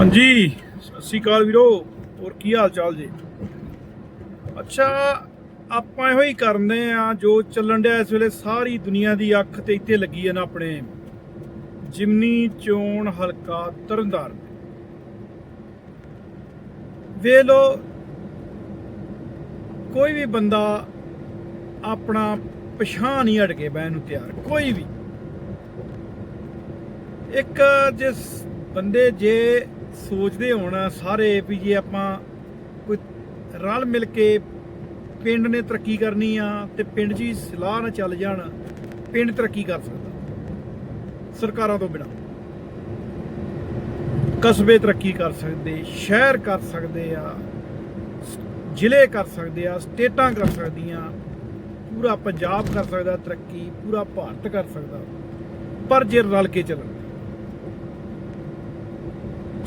ਹਾਂਜੀ, ਸਤਿ ਸ਼੍ਰੀ ਅਕਾਲ ਵੀਰੋ, ਹੋਰ ਕੀ ਹਾਲ ਚਾਲ ਜੀ? ਅੱਛਾ, ਆਪਾਂ ਇਹੋ ਹੀ ਕਰਨੇ ਆ ਜੋ ਚੱਲਣ ਡਿਆ ਇਸ ਵੇਲੇ ਸਾਰੀ ਦੁਨੀਆ ਦੀ ਅੱਖ ਤੇ ਇੱਥੇ ਲੱਗੀ ਹੈ ਨਾ ਆਪਣੇ ਜਿਮਨੀ ਚੋਣ ਹਲਕਾ ਤਰਨਤਾਰਨ। ਵੇ ਲੋ ਕੋਈ ਵੀ ਬੰਦਾ ਆਪਣਾ ਪਛਾਣ ਨਹੀਂ ਹਟ ਕੇ ਬਹਿਣ ਨੂੰ ਤਿਆਰ, ਕੋਈ ਵੀ। ਇੱਕ ਜਿਸ ਬੰਦੇ ਜੇ ਸੋਚਦੇ ਹੋਣ, ਸਾਰੇ ਵੀ ਜੇ ਆਪਾਂ ਕੋਈ ਰਲ ਮਿਲ ਕੇ ਪਿੰਡ ਨੇ ਤਰੱਕੀ ਕਰਨੀ ਆ ਤੇ ਪਿੰਡ 'ਚ ਹੀ ਸਲਾਹ ਨਾਲ ਚੱਲ ਜਾਣ, ਪਿੰਡ ਤਰੱਕੀ ਕਰ ਸਕਦਾ। ਸਰਕਾਰਾਂ ਤੋਂ ਬਿਨਾ। ਕਸਬੇ ਤਰੱਕੀ ਕਰ ਸਕਦੇ, ਸ਼ਹਿਰ ਕਰ ਸਕਦੇ ਆ, ਜ਼ਿਲ੍ਹੇ ਕਰ ਸਕਦੇ ਆ, ਸਟੇਟਾਂ ਕਰ ਸਕਦੀਆਂ। ਪੂਰਾ ਪੰਜਾਬ ਕਰ ਸਕਦਾ ਤਰੱਕੀ, ਪੂਰਾ ਭਾਰਤ ਕਰ ਸਕਦਾ। ਪਰ ਜੇ ਰਲ ਕੇ ਚੱਲਣ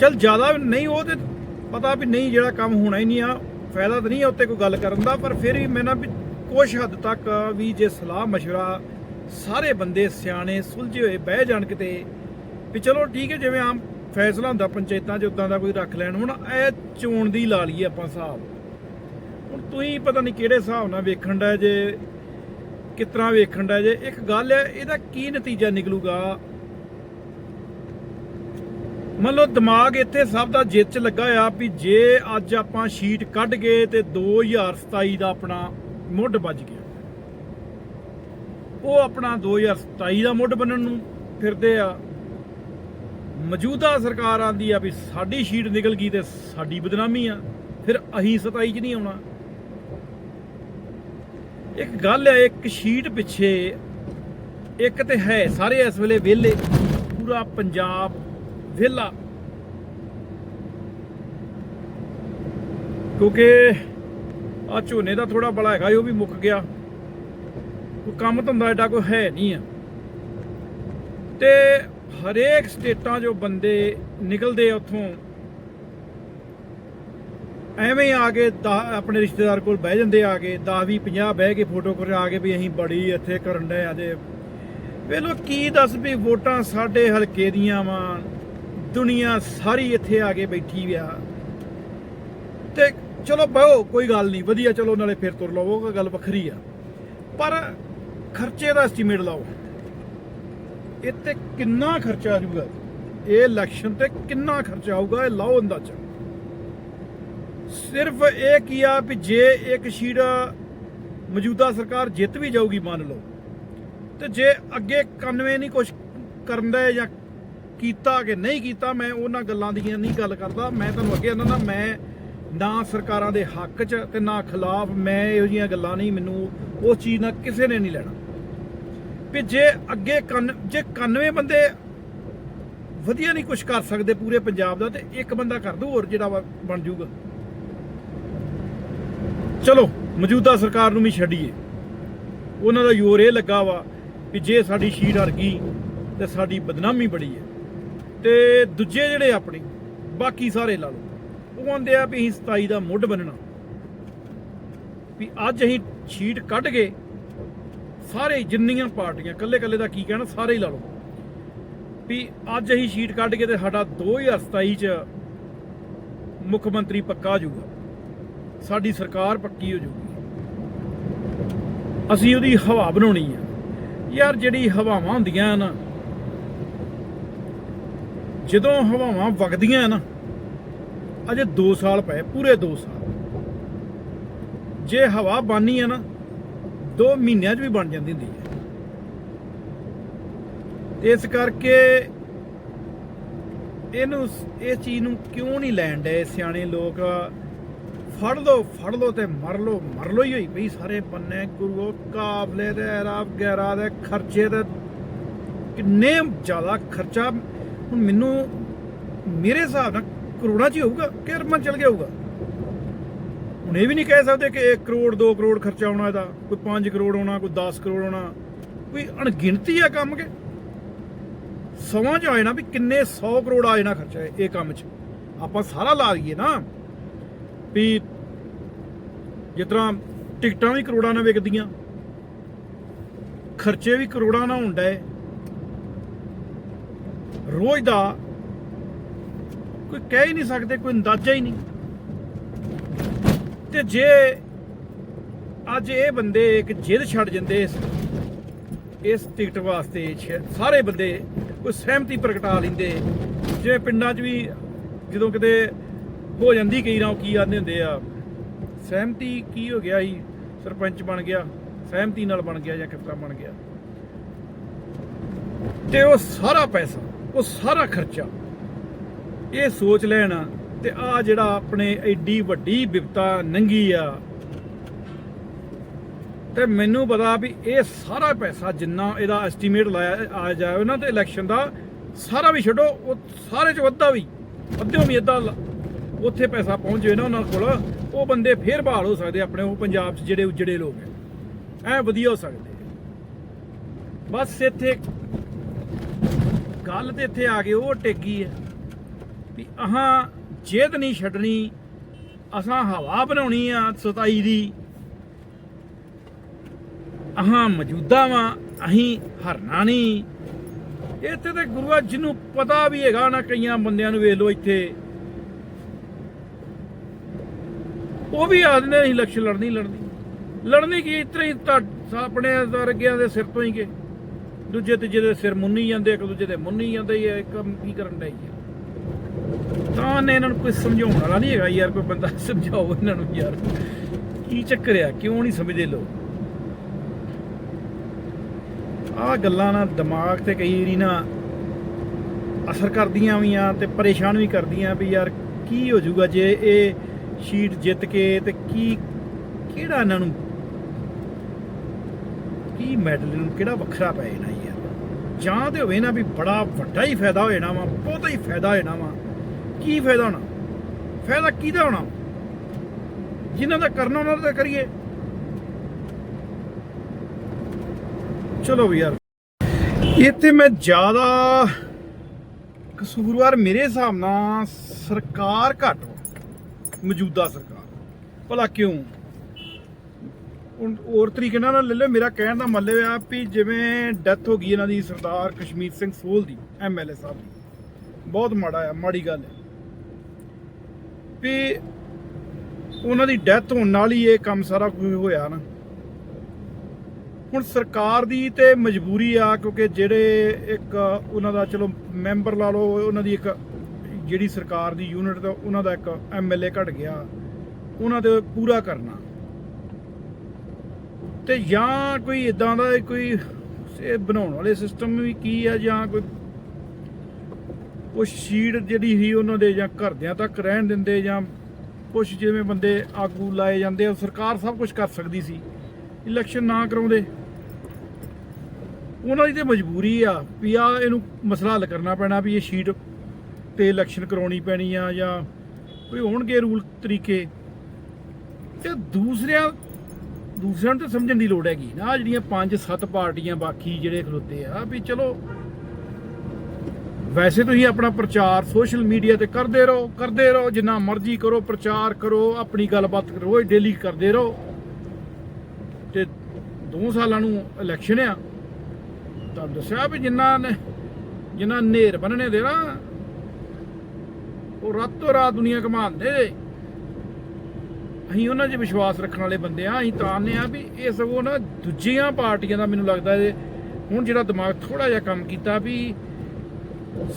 ਚਲ ਜ਼ਿਆਦਾ ਨਹੀਂ ਉਹ ਤੇ ਪਤਾ ਵੀ ਨਹੀਂ ਜਿਹੜਾ ਕੰਮ ਹੋਣਾ ਹੀ ਨਹੀਂ ਆ ਫਾਇਦਾ ਤਾਂ ਨਹੀਂ ਆ ਉੱਤੇ ਕੋਈ ਗੱਲ ਕਰਨ ਦਾ ਪਰ ਫਿਰ ਵੀ ਮੈਂ ਨਾ ਵੀ ਕੁਛ ਹੱਦ ਤੱਕ ਵੀ ਜੇ ਸਲਾਹ مشورہ ਸਾਰੇ ਬੰਦੇ ਸਿਆਣੇ ਸੁਲਝੇ ਹੋਏ ਬਹਿ ਜਾਣ ਕਿਤੇ ਵੀ ਚਲੋ ਠੀਕ ਹੈ ਜਿਵੇਂ ਆਮ ਫੈਸਲਾ ਹੁੰਦਾ ਪੰਚਾਇਤਾਂ 'ਚ ਉਦਾਂ ਦਾ ਕੋਈ ਰੱਖ ਲੈਣ ਹੁਣ ਇਹ ਚੋਣ ਦੀ ਲਾ ਲਈਏ ਆਪਾਂ ਹਿਸਾਬ ਹੁਣ ਤੁਸੀਂ ਪਤਾ ਨਹੀਂ ਕਿਹੜੇ ਹਿਸਾਬ ਨਾਲ ਵੇਖਣ ਦਾ ਜੇ ਕਿਤਨਾ ਵੇਖਣ ਦਾ ਜੇ ਇੱਕ ਗੱਲ ਹੈ ਇਹਦਾ ਕੀ ਨਤੀਜਾ ਨਿਕਲੂਗਾ ਮੰਨ ਲਓ ਦਿਮਾਗ ਇੱਥੇ ਸਭ ਦਾ ਜਿੱਤ ਚ ਲੱਗਾ ਆ ਵੀ ਜੇ ਅੱਜ ਆਪਾਂ ਸ਼ੀਟ ਕੱਢ ਗਏ ਤੇ 2027 ਦਾ ਆਪਣਾ ਮੁੱਢ ਵੱਜ ਗਿਆ। ਉਹ ਆਪਣਾ 2027 ਦਾ ਮੁੱਢ ਬਣਨ ਨੂੰ ਫਿਰਦੇ ਆ। ਮੌਜੂਦਾ ਸਰਕਾਰ ਆਂਦੀ ਆ ਵੀ ਸਾਡੀ ਸ਼ੀਟ ਨਿਕਲ ਗਈ ਤੇ ਸਾਡੀ ਬਦਨਾਮੀ ਆ, ਫਿਰ ਅਹੀਂ 27 ਚ ਨਹੀਂ ਆਉਣਾ। ਇੱਕ ਗੱਲ ਹੈ ਇੱਕ ਸ਼ੀਟ ਪਿੱਛੇ ਇੱਕ ਤੇ ਹੈ ਸਾਰੇ ਇਸ ਵੇਲੇ ਵਿਹਲੇ, ਪੂਰਾ ਪੰਜਾਬ ਵਿਹਲਾ। ਕਿਉਂਕਿ ਆ ਝੋਨੇ ਦਾ ਥੋੜਾ ਬੜਾ ਹੈਗਾ ਉਹ ਵੀ ਮੁੱਕ ਗਿਆ। ਕੋਈ ਕੰਮ ਧੰਦਾ ਏਡਾ ਕੋਈ ਹੈ ਨਹੀਂ ਆ। ਤੇ ਹਰੇਕ ਸਟੇਟਾਂ ਜੋ ਬੰਦੇ ਨਿਕਲਦੇ ਉੱਥੋਂ। ਐਵੇਂ ਆ ਕੇ ਦਸ- ਆਪਣੇ ਰਿਸ਼ਤੇਦਾਰ ਕੋਲ ਬਹਿ ਜਾਂਦੇ ਆ ਕੇ 10 20 50 ਬਹਿ ਕੇ ਫੋਟੋ ਕਰਾ ਕੇ ਵੀ ਅਸੀਂ ਬੜੀ ਇੱਥੇ ਕਰਨ ਡਏ ਆ ਜੇ ਵੇਲੋ ਕੀ ਦੱਸ ਵੀ ਵੋਟਾਂ ਸਾਡੇ ਹਲਕੇ ਦੀਆਂ ਵਾ। ਦੁਨੀਆ ਸਾਰੀ ਇੱਥੇ ਆ ਕੇ ਬੈਠੀ ਆ। ਤੇ ਚਲੋ ਬਹੋ ਕੋਈ ਗੱਲ ਨਹੀਂ, ਵਧੀਆ, ਚਲੋ ਨਾਲੇ ਫਿਰ ਤੁਰ ਲਵੋ ਗੱਲ ਵੱਖਰੀ ਆ। ਪਰ ਖਰਚੇ ਦਾ ਐਸਟੀਮੇਟ ਲਾਓ। ਇੱਥੇ ਕਿੰਨਾ ਖਰਚਾ ਆ ਇਹ ਇਲੈਕਸ਼ਨ ਤੇ ਕਿੰਨਾ ਖਰਚਾ ਆਊਗਾ? ਇਹ ਲਾਓ ਅੰਦਾਜ਼ਾ। ਸਿਰਫ ਇਹ ਕੀ ਆ ਵੀ ਜੇ ਇੱਕ ਸ਼ੀਟ ਮੌਜੂਦਾ ਸਰਕਾਰ ਜਿੱਤ ਵੀ ਜਾਊਗੀ, ਮੰਨ ਲਓ। ਤੇ ਜੇ ਅੱਗੇ 91 ਨਹੀਂ ਕੁਝ ਕਰਨ ਦਾ ਜਾਂ ਕੀਤਾ ਕਿ ਨਹੀਂ ਕੀਤਾ, ਮੈਂ ਉਹਨਾਂ ਗੱਲਾਂ ਦੀਆਂ ਨਹੀਂ ਗੱਲ ਕਰਦਾ। ਮੈਂ ਤੁਹਾਨੂੰ ਅੱਗੇ ਕਹਿੰਦਾ ਮੈਂ ਨਾ ਸਰਕਾਰਾਂ ਦੇ ਹੱਕ 'ਚ ਤੇ ਨਾ ਖਿਲਾਫ ਮੈਂ ਇਹੋ ਜੀਆਂ ਗੱਲਾਂ ਨਹੀਂ, ਮੈਨੂੰ ਉਸ ਚੀਜ਼ ਨਾਲ ਕਿਸੇ ਨੇ ਨਹੀਂ ਲੈਣਾ। ਵੀ ਜੇ ਅੱਗੇ ਕੰਨ ਜੇ 91 ਬੰਦੇ ਵਧੀਆ ਨਹੀਂ ਕੁਝ ਕਰ ਸਕਦੇ ਪੂਰੇ ਪੰਜਾਬ ਦਾ, ਤੇ ਇੱਕ ਬੰਦਾ ਕਰ ਦੂ ਹੋਰ ਜਿਹੜਾ ਵਾ ਬਣ ਜਾਊਗਾ। ਚਲੋ, ਮੌਜੂਦਾ ਸਰਕਾਰ ਨੂੰ ਵੀ ਛੱਡੀਏ। ਉਹਨਾਂ ਦਾ ਯੋਰ ਇਹ ਲੱਗਾ ਵਾ ਵੀ ਜੇ ਸਾਡੀ ਸ਼ੀਟ ਹਰ ਗਈ, ਤੇ ਸਾਡੀ ਬਦਨਾਮੀ ਬੜੀ ਹੈ। ਤੇ ਦੂਜੇ ਜਿਹੜੇ ਆਪਣੇ, ਬਾਕੀ ਸਾਰੇ ਲਾ ਲਓ। ਉਹ ਆਂਦੇ ਆ ਵੀ ਅਸੀਂ 27 ਦਾ ਮੁੱਢ ਬੰਨਣਾ। ਵੀ ਅੱਜ ਅਸੀਂ ਸ਼ੀਟ ਕੱਢ ਕੇ ਸਾਰੇ ਜਿੰਨੀਆਂ ਪਾਰਟੀਆਂ ਕੱਲੇ ਕੱਲੇ ਦਾ ਕੀ ਕਹਿਣਾ, ਸਾਰੇ ਹੀ ਲਾ ਲਓ। ਵੀ ਅੱਜ ਅਸੀਂ ਸ਼ੀਟ ਕੱਢ ਕੇ ਤੇ ਸਾਡਾ 2027 ਚ ਮੁੱਖ ਮੰਤਰੀ ਪੱਕਾ ਹੋ ਜਾਊਗਾ। ਸਾਡੀ ਸਰਕਾਰ ਪੱਕੀ ਹੋ ਜਾਊਗੀ। ਅਸੀਂ ਉਹਦੀ ਹਵਾ ਬਣਾਉਣੀ ਆ। ਯਾਰ ਜਿਹੜੀ ਹਵਾਵਾਂ ਹੁੰਦੀਆਂ ਨਾ ਜਦੋਂ ਹਵਾਵਾਂ ਵਗਦੀਆਂ ਨਾ, ਅਜੇ 2 ਸਾਲ ਪਏ, ਪੂਰੇ 2 ਸਾਲ। ਜੇ ਹਵਾ ਬਾਨੀ ਆ ਨਾ 2 ਮਹੀਨਿਆਂ 'ਚ ਵੀ ਬਣ ਜਾਂਦੀ ਹੁੰਦੀ ਹੈ। ਇਸ ਕਰਕੇ ਇਹਨੂੰ ਇਸ ਚੀਜ਼ ਨੂੰ ਕਿਉਂ ਨਹੀਂ ਲੈਣ ਡਏ ਸਿਆਣੇ ਲੋਕ? ਫੜ ਲੋ ਫੜ ਲੋ ਤੇ ਮਰ ਲੋ ਮਰ ਲੋ ਹੀ ਹੋਈ ਪਈ ਸਾਰੇ ਬੰਨੇ ਗੁਰੂ ਕਾਬਲੇ ਦੇ ਰਾਬ ਗੈਰਾ ਦੇ ਖਰਚੇ ਦੇ ਕਿੰਨੇ ਜ਼ਿਆਦਾ ਖਰਚਾ ਹੁਣ ਮੈਨੂੰ ਮੇਰੇ ਹਿਸਾਬ ਨਾਲ ਕਰੋੜਾਂ ਚ ਹੀ ਹੋਊਗਾ ਕਿ ਅਰਬਾਂ ਚ ਚਲ ਗਿਆ ਹੋਊਗਾ। ਹੁਣ ਇਹ ਵੀ ਨਹੀਂ ਕਹਿ ਸਕਦੇ ਕਿ 1 ਕਰੋੜ 2 ਕਰੋੜ ਖਰਚਾ ਆਉਣਾ ਇਹਦਾ, ਕੋਈ 5 ਕਰੋੜ ਆਉਣਾ, ਕੋਈ 10 ਕਰੋੜ ਆਉਣਾ, ਕੋਈ ਅਣਗਿਣਤੀ ਆ ਕੰਮ ਕੇ। ਸਮਾਂ ਚ ਆਏ ਨਾ ਵੀ ਕਿੰਨੇ 100 ਕਰੋੜ ਆ ਜਾਣਾ ਖਰਚਾ ਇਹ ਕੰਮ 'ਚ। ਆਪਾਂ ਸਾਰਾ ਲਾ ਲਈਏ ਨਾ ਵੀ ਜਿਸ ਤਰ੍ਹਾਂ ਟਿਕਟਾਂ ਵੀ ਕਰੋੜਾਂ ਨਾਲ ਵਿਕਦੀਆਂ, ਖਰਚੇ ਵੀ ਕਰੋੜਾਂ ਨਾਲ ਹੁੰਦਾ ਹੈ। ਰੋਜ਼ ਦਾ ਕੋਈ ਕਹਿ ਹੀ ਨਹੀਂ ਸਕਦੇ, ਕੋਈ ਅੰਦਾਜ਼ਾ ਹੀ ਨਹੀਂ। ਤੇ ਜੇ ਅੱਜ ਇਹ ਬੰਦੇ ਇੱਕ ਜਿੱਦ ਛੱਡ ਜਾਂਦੇ ਇਸ ਟਿਕਟ ਵਾਸਤੇ ਸਾਰੇ ਬੰਦੇ ਕੋਈ ਸਹਿਮਤੀ ਪ੍ਰਗਟਾ ਲੈਂਦੇ। ਜਿਵੇਂ ਪਿੰਡਾਂ 'ਚ ਵੀ ਜਦੋਂ ਕਿਤੇ ਹੋ ਜਾਂਦੀ ਕਈ ਨਾ ਉਹ ਕੀ ਆਂਦੇ ਹੁੰਦੇ ਆ, ਸਹਿਮਤੀ ਕੀ ਹੋ ਗਿਆ ਸੀ ਸਰਪੰਚ ਬਣ ਗਿਆ, ਸਹਿਮਤੀ ਨਾਲ ਬਣ ਗਿਆ ਜਾਂ ਕਿਸ ਤਰ੍ਹਾਂ ਬਣ ਗਿਆ? ਤੇ ਉਹ ਸਾਰਾ ਪੈਸਾ ਉਹ ਸਾਰਾ ਖਰਚਾ। ਇਹ ਸੋਚ ਲੈਣ ਤੇ ਆ ਜਿਹੜਾ ਆਪਣੇ ਐਡੀ ਵੱਡੀ ਵਿਪਤਾ ਨੰਗੀ ਆ, ਤੇ ਮੈਨੂੰ ਪਤਾ ਵੀ ਇਹ ਸਾਰਾ ਪੈਸਾ ਜਿੰਨਾ ਇਹਦਾ ਐਸਟੀਮੇਟ ਲਾਇਆ ਆ ਜਾਵੇ ਨਾ ਤੇ ਇਲੈਕਸ਼ਨ ਦਾ, ਸਾਰਾ ਵੀ ਛੱਡੋ, ਉਹ ਸਾਰੇ ਚ ਅੱਧਾ ਵੀ ਅੱਧਿਓਂ ਵੀ ਅੱਧਾ ਉੱਥੇ ਪੈਸਾ ਪਹੁੰਚ ਜਾਵੇ ਨਾ ਉਹਨਾਂ ਕੋਲ, ਉਹ ਬੰਦੇ ਫੇਰ ਬਹਾਲ ਹੋ ਸਕਦੇ ਆਪਣੇ, ਉਹ ਪੰਜਾਬ 'ਚ ਜਿਹੜੇ ਉਜੜੇ ਲੋਕ ਐ ਐ ਵਧੀਆ ਹੋ ਸਕਦੇ ਬਸ ਇੱਥੇ ਗੱਲ ਤੇ ਇੱਥੇ ਆ ਕੇ ਉਹ ਟੇਕੀ ਹੈ ਵੀ ਅਹਾਂ ਜੇਦ ਨਹੀਂ ਛੱਡਣੀ, ਅਸਾਂ ਹਵਾ ਬਣਾਉਣੀ ਆ 27 ਦੀ। ਅਹਾਂ ਮੌਜੂਦਾ ਵਾਂ, ਅਹੀਂ ਹਰਨਾ ਨਹੀਂ। ਇੱਥੇ ਤੇ ਗੁਰੂਆ ਜਿਹਨੂੰ ਪਤਾ ਵੀ ਹੈਗਾ ਨਾ ਕਈਆਂ ਬੰਦਿਆਂ ਨੂੰ ਵੇਖ ਲਓ ਇੱਥੇ। ਉਹ ਵੀ ਆਖਦੇ ਨੇ ਅਸੀਂ ਇਲੈਕਸ਼ਨ ਲੜਨੀ ਲੜਨੀ। ਲੜਨੀ ਕੀ, ਇਤਰੇ ਹੀ ਆਪਣੇ ਵਰਗਿਆਂ ਦੇ ਸਿਰ ਤੋਂ ਹੀ ਕੇ। ਦੂਜੇ ਤੀਜੇ ਦੇ ਸਿਰ ਮੁੰਨੀ ਜਾਂਦੇ ਇੱਕ ਦੂਜੇ ਦੇ ਮੁੰਨੀ ਜਾਂਦੇ ਹੀ ਆ, ਕੀ ਕਰਨ ਡਈ ਆ? ਤਾਂ ਨੇ ਇਹਨਾਂ ਨੂੰ ਕੋਈ ਸਮਝਾਉਣ ਵਾਲਾ ਨਹੀਂ ਹੈਗਾ ਯਾਰ ਕੋਈ ਬੰਦਾ ਸਮਝਾਓ ਇਹਨਾਂ ਨੂੰ ਯਾਰ। ਕੀ ਚੱਕਰ ਆ? ਕਿਉਂ ਨਹੀਂ ਸਮਝਦੇ ਲੋਕ? ਆਹ ਗੱਲਾਂ ਨਾ ਦਿਮਾਗ ਤੇ ਕਈ ਵਾਰੀ ਨਾ ਅਸਰ ਕਰਦੀਆਂ ਵੀ ਆ ਤੇ ਪਰੇਸ਼ਾਨ ਵੀ ਕਰਦੀਆਂ ਵੀ ਯਾਰ ਕੀ ਹੋ ਜਾਊਗਾ ਜੇ ਇਹ ਸ਼ੀਟ ਜਿੱਤ ਕੇ ਤੇ ਕੀ ਕਿਹੜਾ ਇਹਨਾਂ ਨੂੰ ਕੀ ਮੈਡਲ ਨੂੰ ਕਿਹੜਾ ਵੱਖਰਾ ਪੈ ਜਾਣਾ ਯਾਰ ਜਾਂ ਤੇ ਹੋਵੇ ਨਾ ਵੀ ਬੜਾ ਵੱਡਾ ਹੀ ਫਾਇਦਾ ਹੋ ਜਾਣਾ ਵਾ, ਬਹੁਤਾ ਹੀ ਫਾਇਦਾ ਹੋ ਜਾਣਾ ਵਾ। ਕੀ ਫਾਇਦਾ ਹੋਣਾ? ਫਾਇਦਾ ਕਿਹਦਾ ਹੋਣਾ? ਜਿਨ੍ਹਾਂ ਦਾ ਕਰਨਾ, ਉਹਨਾਂ ਦਾ ਕਰੀਏ। ਚਲੋ ਵੀ ਯਾਰ, ਇੱਥੇ ਮੈਂ ਜ਼ਿਆਦਾ ਕਸੂਰਵਾਰ ਮੇਰੇ ਹਿਸਾਬ ਨਾਲ ਸਰਕਾਰ ਘੱਟ ਵਾ, ਮੌਜੂਦਾ ਸਰਕਾਰ। ਭਲਾ ਕਿਉਂ? ਹੁਣ ਹੋਰ ਤਰੀਕੇ ਨਾਲ ਨਾ ਲੈ ਲਓ, ਮੇਰਾ ਕਹਿਣ ਦਾ ਮਤਲਬ ਆ ਵੀ ਜਿਵੇਂ ਡੈਥ ਹੋ ਗਈ ਇਹਨਾਂ ਦੀ, ਸਰਦਾਰ ਕਸ਼ਮੀਰ ਸਿੰਘ ਸੋਲ ਦੀ ਐਮਐਲਏ ਸਾਹਿਬ ਦੀ। ਬਹੁਤ ਮਾੜਾ ਆ, ਮਾੜੀ ਗੱਲ ਹੈ ਵੀ ਉਹਨਾਂ ਦੀ ਡੈਥ ਹੋਣ ਨਾਲ ਹੀ ਇਹ ਕੰਮ ਸਾਰਾ ਕੁਝ ਹੋਇਆ ਨਾ। ਹੁਣ ਸਰਕਾਰ ਦੀ ਤੇ ਮਜਬੂਰੀ ਆ, ਕਿਉਂਕਿ ਜਿਹੜੇ ਇੱਕ ਉਹਨਾਂ ਦਾ, ਚਲੋ ਮੈਂਬਰ ਲਾ ਲਓ, ਉਹਨਾਂ ਦੀ ਇੱਕ ਜਿਹੜੀ ਸਰਕਾਰ ਦੀ ਯੂਨਿਟ ਦਾ, ਉਹਨਾਂ ਦਾ ਇੱਕ ਐਮਐਲਏ ਘਟ ਗਿਆ। ਉਹਨਾਂ ਦੇ ਪੂਰਾ ਕਰਨਾ। ਤੇ ਜਾਂ ਕੋਈ ਇਦਾਂ ਦਾ ਕੋਈ ਇਹ ਬਣਾਉਣ ਵਾਲੇ ਸਿਸਟਮ ਵੀ ਕੀ ਆ ਜਾਂ ਕੋਈ ਉਹ ਸ਼ੀਟ ਜਿਹੜੀ ਸੀ ਉਹਨਾਂ ਦੇ ਜਾਂ ਘਰਦਿਆਂ ਤੱਕ ਰਹਿਣ ਦਿੰਦੇ ਜਾਂ ਕੁਝ ਜਿਵੇਂ ਬੰਦੇ ਆਗੂ ਲਾਏ ਜਾਂਦੇ ਆ ਸਰਕਾਰ ਸਭ ਕੁਝ ਕਰ ਸਕਦੀ ਸੀ ਇਲੈਕਸ਼ਨ ਨਾ ਕਰਾਉਂਦੇ। ਉਹਨਾਂ ਦੀ ਤੇ ਮਜਬੂਰੀ ਆ ਵੀ ਆ ਇਹਨੂੰ ਮਸਲਾ ਹੱਲ ਕਰਨਾ ਪੈਣਾ ਵੀ ਇਹ ਸ਼ੀਟ ਤੇ ਇਲੈਕਸ਼ਨ ਕਰਾਉਣੀ ਪੈਣੀ ਆ ਜਾਂ ਕੋਈ ਹੋਣਗੇ ਰੂਲ ਤਰੀਕੇ। ਤੇ ਦੂਸਰਿਆਂ ਦੂਸਰਿਆਂ ਨੂੰ ਤਾਂ ਸਮਝਣ ਦੀ ਲੋੜ ਹੈਗੀ ਨਾ, ਜਿਹੜੀਆਂ ਪੰਜ ਸੱਤ ਪਾਰਟੀਆਂ ਬਾਕੀ ਜਿਹੜੇ ਖਲੋਤੇ ਆ, ਵੀ ਚਲੋ, ਵੈਸੇ ਤੁਸੀਂ ਆਪਣਾ ਪ੍ਰਚਾਰ ਸੋਸ਼ਲ ਮੀਡੀਆ ਤੇ ਕਰਦੇ ਰਹੋ ਕਰਦੇ ਰਹੋ, ਜਿੰਨਾ ਮਰਜ਼ੀ ਕਰੋ, ਪ੍ਰਚਾਰ ਕਰੋ, ਆਪਣੀ ਗੱਲਬਾਤ ਰੋਜ਼ ਡੇਲੀ ਕਰਦੇ ਰਹੋ। ਤੇ 2 ਸਾਲਾਂ ਨੂੰ ਇਲੈਕਸ਼ਨ ਆ ਤਾਂ ਦੱਸਿਆ ਵੀ ਜਿੰਨਾ ਨੇ, ਜਿੰਨਾ ਨੇਰ ਬੰਨਣੇ ਦੇ ਨਾ, ਉਹ ਰਾਤੋਂ ਰਾਤ ਦੁਨੀਆ ਘਮਾਉਂਦੇ ਅਸੀਂ ਉਹਨਾਂ 'ਚ ਵਿਸ਼ਵਾਸ ਰੱਖਣ ਵਾਲੇ ਬੰਦੇ ਆ ਅਸੀਂ ਤਾਂ ਆ ਵੀ ਇਹ ਸਗੋਂ ਨਾ ਦੂਜੀਆਂ ਪਾਰਟੀਆਂ ਦਾ ਮੈਨੂੰ ਲੱਗਦਾ ਇਹ ਹੁਣ ਜਿਹੜਾ ਦਿਮਾਗ ਥੋੜਾ ਜਿਹਾ ਕੰਮ ਕੀਤਾ ਵੀ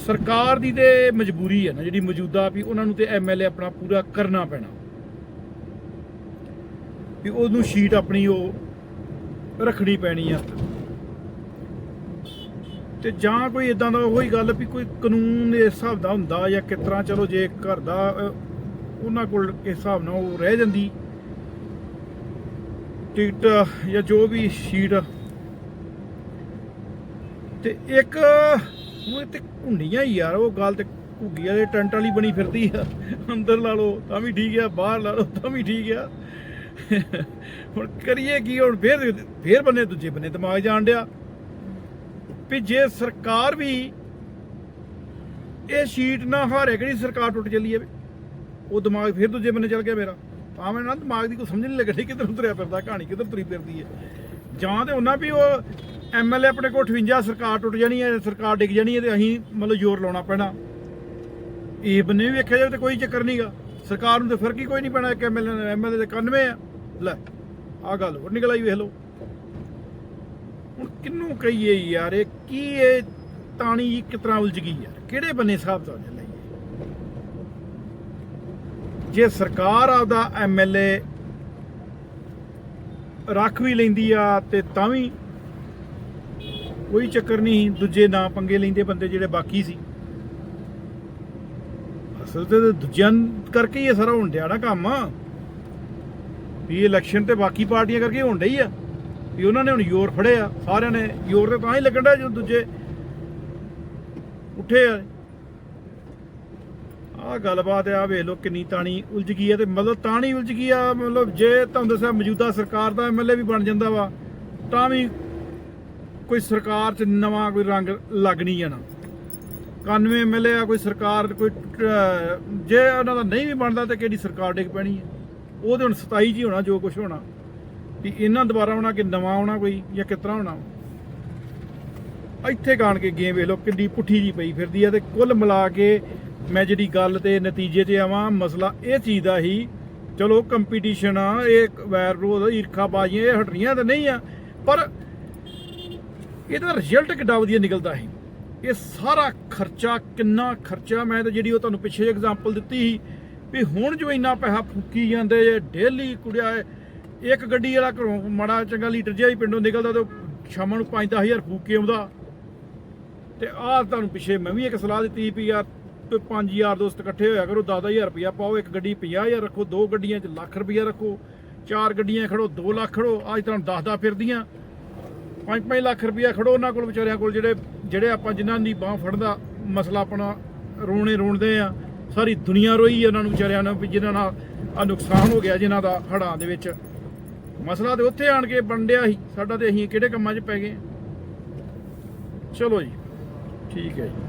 ਸਰਕਾਰ ਦੀ ਤੇ ਮਜਬੂਰੀ ਹੈ ਨਾ, ਜਿਹੜੀ ਮੌਜੂਦਾ ਵੀ ਉਹਨਾਂ ਨੂੰ ਤੇ ਐਮਐਲਏ ਆਪਣਾ ਪੂਰਾ ਕਰਨਾ ਪੈਣਾ। ਵੀ ਉਹਨੂੰ ਸ਼ੀਟ ਆਪਣੀ ਉਹ ਰੱਖਣੀ ਪੈਣੀ ਆ। ਤੇ ਜਾਂ ਕੋਈ ਇਦਾਂ ਦਾ ਉਹੀ ਗੱਲ ਵੀ ਕੋਈ ਕਾਨੂੰਨ ਇਸ ਹਿਸਾਬ ਦਾ ਹੁੰਦਾ ਜਾਂ ਕਿਸ ਤਰ੍ਹਾਂ, ਚਲੋ ਜੇ ਘਰ ਦਾ ਉਹਨਾਂ ਕੋਲ ਇਸ ਹਿਸਾਬ ਨਾਲ ਉਹ ਰਹਿ ਜਾਂਦੀ। ਟਿਕਟ ਜਾਂ ਜੋ ਵੀ ਸ਼ੀਟ। ਤੇ ਇੱਕ ਉਹ ਤੇ ਘੁੰਡੀਆਂ ਹੀ ਯਾਰ, ਉਹ ਗੱਲ ਤੇ ਘੁੱਗੀ ਦੇ ਟੈਂਟ ਵਾਲੀ ਬਣੀ ਫਿਰਦੀ ਆ। ਅੰਦਰ ਲਾ ਲਓ ਤਾਂ ਵੀ ਠੀਕ ਆ, ਬਾਹਰ ਲਾ ਲਓ ਤਾਂ ਵੀ ਠੀਕ ਆ। ਹੁਣ ਕਰੀਏ ਕੀ, ਹੁਣ ਫੇਰ ਫੇਰ ਬੰਨੇ ਦੂਜੇ ਬੰਨੇ ਦਿਮਾਗ ਜਾਣ ਡਿਆ। ਵੀ ਜੇ ਸਰਕਾਰ ਵੀ ਇਹ ਸ਼ੀਟ ਨਾ ਹਾਰੇ, ਕਿਹੜੀ ਸਰਕਾਰ ਟੁੱਟ ਚੱਲੀ ਜਾਵੇ ਉਹ ਦਿਮਾਗ ਫਿਰ ਦੂਜੇ ਬੰਨੇ ਚੱਲ ਗਿਆ ਮੇਰਾ। ਤਾਂ ਮੈਂ ਨਾ ਦਿਮਾਗ ਦੀ ਕੋਈ ਸਮਝ ਨਹੀਂ ਲੱਗਣੀ ਕਿੱਧਰ ਤੁਰਿਆ ਫਿਰਦਾ, ਕਹਾਣੀ ਕਿੱਧਰ ਤੁਰੀ ਫਿਰਦੀ ਹੈ। ਜਾਂ ਤੇ ਉਹਨਾਂ ਵੀ ਉਹ ਐਮਐਲਏ ਆਪਣੇ ਕੋਲ 58 ਸਰਕਾਰ ਟੁੱਟ ਜਾਣੀ ਹੈ, ਸਰਕਾਰ ਡਿੱਗ ਜਾਣੀ ਹੈ ਤੇ ਅਸੀਂ ਮਤਲਬ ਜ਼ੋਰ ਲਾਉਣਾ ਪੈਣਾ। ਇਹ ਬੰਨੇ ਵੀ ਵੇਖਿਆ ਜਾਵੇ ਤੇ ਕੋਈ ਚੱਕਰ ਨਹੀਂਗਾ ਸਰਕਾਰ ਨੂੰ ਤੇ ਫ਼ਰਕ ਹੀ ਕੋਈ ਨਹੀਂ ਪੈਣਾ, ਇੱਕ ਐਮਐਲਏ ਐਮਐਲਏ ਦੇ 91 ਆ। ਲੈ ਆ ਗੱਲ ਹੋਰ ਨਿਕਲ ਆਈ, ਵੇਖ ਲਓ। ਹੁਣ ਕਿੰਨੂੰ ਕਹੀਏ ਯਾਰ, ਇਹ ਕੀ ਇਹ ਤਾਣੀ ਜੀ ਤਰ੍ਹਾਂ ਉਲਝ ਗਈ ਯਾਰ? ਕਿਹੜੇ ਬੰਨੇ ਹਿਸਾਬ ਤੋਂ ਲਈਏ ਜੇ ਸਰਕਾਰ ਆਪਦਾ ਐਮਐਲਏ ਰੱਖ ਵੀ ਲੈਂਦੀ ਆ ਤੇ ਤਾਂ ਵੀ ਕੋਈ ਚੱਕਰ ਨਹੀਂ ਦੂਜੇ ਨਾ ਪੰਗੇ ਲੈਂਦੇ ਬੰਦੇ ਜਿਹੜੇ ਬਾਕੀ ਸੀ। ਅਸਲ ਤੇ ਤਾਂ ਦੂਜਿਆਂ ਕਰਕੇ ਹੀ ਇਹ ਸਾਰਾ ਹੁਣ ਡਿਆ ਨਾ ਕੰਮ। ਵੀ ਇਲੈਕਸ਼ਨ ਤੇ ਬਾਕੀ ਪਾਰਟੀਆਂ ਕਰਕੇ ਹੋਣ ਡਈ ਆ। ਵੀ ਉਹਨਾਂ ਨੇ ਹੁਣ ਜ਼ੋਰ ਫੜਿਆ, ਸਾਰਿਆਂ ਨੇ ਜ਼ੋਰ ਤੇ ਤਾਂ ਹੀ ਲੱਗਣ ਡਿਆ ਜਦੋਂ ਦੂਜੇ ਉੱਠੇ ਆ। ਆ ਗੱਲਬਾਤ ਆ, ਵੇਖ ਲਓ ਕਿੰਨੀ ਤਾਣੀ ਉਲਝ ਗਈ ਆ ਤੇ ਮਤਲਬ ਤਾਣੀ ਉਲਝ ਗਈ ਆ, ਮਤਲਬ ਜੇ ਤੁਹਾਨੂੰ ਦੱਸਿਆ ਮੌਜੂਦਾ ਸਰਕਾਰ ਦਾ ਐਮਐਲਏ ਵੀ ਬਣ ਜਾਂਦਾ ਵਾ, ਤਾਂ ਵੀ ਕੋਈ ਸਰਕਾਰ 'ਚ ਨਵਾਂ ਕੋਈ ਰੰਗ ਲੱਗ ਨਹੀਂ ਜਾਣਾ। 91 ਐਮਐਲਏ ਆ, ਕੋਈ ਸਰਕਾਰ ਕੋਈ ਜੇ ਉਹਨਾਂ ਦਾ ਨਹੀਂ ਵੀ ਬਣਦਾ ਤੇ ਕਿਹੜੀ ਸਰਕਾਰ ਡਿੱਗ ਪੈਣੀ ਹੈ ਉਹਦੇ ਹੁਣ 27 ਜੀ ਹੋਣਾ ਜੋ ਕੁਝ ਹੋਣਾ। ਵੀ ਇਹਨਾਂ ਦੁਬਾਰਾ ਆਉਣਾ ਕਿ ਨਵਾਂ ਆਉਣਾ ਕੋਈ ਜਾਂ ਕਿਸ ਤਰ੍ਹਾਂ ਹੋਣਾ? ਇੱਥੇ ਗਾਣ ਕੇ ਗੇਮ ਵੇਖ ਲਓ ਕਿੰਨੀ ਪੁੱਠੀ ਜੀ ਪਈ ਫਿਰਦੀ ਆ ਤੇ ਕੁੱਲ ਮਿਲਾ ਕੇ ਮੈਂ ਜਿਹੜੀ ਗੱਲ ਤੇ ਨਤੀਜੇ 'ਤੇ ਆਵਾਂ, ਮਸਲਾ ਇਹ ਚੀਜ਼ ਦਾ ਹੀ, ਚਲੋ ਕੰਪੀਟੀਸ਼ਨ ਆ, ਇਹ ਵੈਰ ਰੋਜ਼ ਈਰਖਾ ਬਾਜ਼ੀਆਂ, ਇਹ ਹਟਰੀਆਂ ਤਾਂ ਨਹੀਂ ਆ, ਪਰ ਇਹਦਾ ਰਿਜ਼ਲਟ ਕਿੱਡਾ ਵਧੀਆ ਨਿਕਲਦਾ ਹੈ ਇਹ ਸਾਰਾ ਖਰਚਾ ਕਿੰਨਾ ਖਰਚਾ, ਮੈਂ ਤਾਂ ਜਿਹੜੀ ਉਹ ਤੁਹਾਨੂੰ ਪਿੱਛੇ ਐਗਜ਼ਾਮਪਲ ਦਿੱਤੀ ਸੀ, ਵੀ ਹੁਣ ਜੋ ਇੰਨਾ ਪੈਸਾ ਫੂਕੀ ਜਾਂਦੇ ਜੇ ਡੇਲੀ ਕੁੜਿਆ, ਇੱਕ ਗੱਡੀ ਵਾਲਾ ਘਰੋਂ ਮਾੜਾ ਚੰਗਾ ਲੀਟਰ ਜਿਹਾ ਹੀ ਪਿੰਡੋਂ ਨਿਕਲਦਾ ਤੇ ਉਹ ਸ਼ਾਮਾਂ ਨੂੰ 5-10000 ਫੂਕ ਕੇ ਆਉਂਦਾ। ਤੇ ਆਹ ਤੁਹਾਨੂੰ ਪਿੱਛੇ ਮੈਂ ਵੀ ਇੱਕ ਸਲਾਹ ਦਿੱਤੀ ਵੀ ਯਾਰ 5000 ਦੋਸਤ ਇਕੱਠੇ ਹੋਇਆ ਕਰੋ 10000 ਰੁਪਇਆ ਪਾਓ, ਇੱਕ ਗੱਡੀ 50000 ਰੱਖੋ, ਦੋ ਗੱਡੀਆਂ 'ਚ ਲੱਖ ਰੁਪਇਆ ਰੱਖੋ, ਚਾਰ ਗੱਡੀਆਂ ਖੜੋ 2 ਲੱਖ ਖੜੋ, ਅੱਜ ਤੁਹਾਨੂੰ 10-10 ਫਿਰਦੀਆਂ। 5-5 ਲੱਖ ਰੁਪਇਆ ਖੜੋ ਉਹਨਾਂ ਕੋਲ, ਵਿਚਾਰਿਆਂ ਕੋਲ, ਜਿਹੜੇ ਜਿਹੜੇ ਆਪਾਂ ਜਿਨ੍ਹਾਂ ਦੀ ਬਾਹ ਫੜਦਾ ਮਸਲਾ ਆਪਣਾ ਰੋਣੇ ਰੋਣਦੇ ਆ, ਸਾਰੀ ਦੁਨੀਆ ਰੋਈ ਉਹਨਾਂ ਨੂੰ ਵਿਚਾਰਿਆਂ ਨੂੰ ਵੀ ਜਿਨ੍ਹਾਂ ਨਾਲ ਆ ਨੁਕਸਾਨ ਹੋ ਗਿਆ ਜਿਨ੍ਹਾਂ ਦਾ ਹੜਾਂ ਦੇ ਵਿੱਚ। ਮਸਲਾ ਤੇ ਉੱਥੇ ਆਣ ਕੇ ਬਣਦਿਆ ਸੀ, ਸਾਡਾ ਤੇ ਅਸੀਂ ਕਿਹੜੇ ਕੰਮਾਂ 'ਚ ਪੈ ਗਏ ਚਲੋ ਜੀ, ਠੀਕ ਹੈ ਜੀ।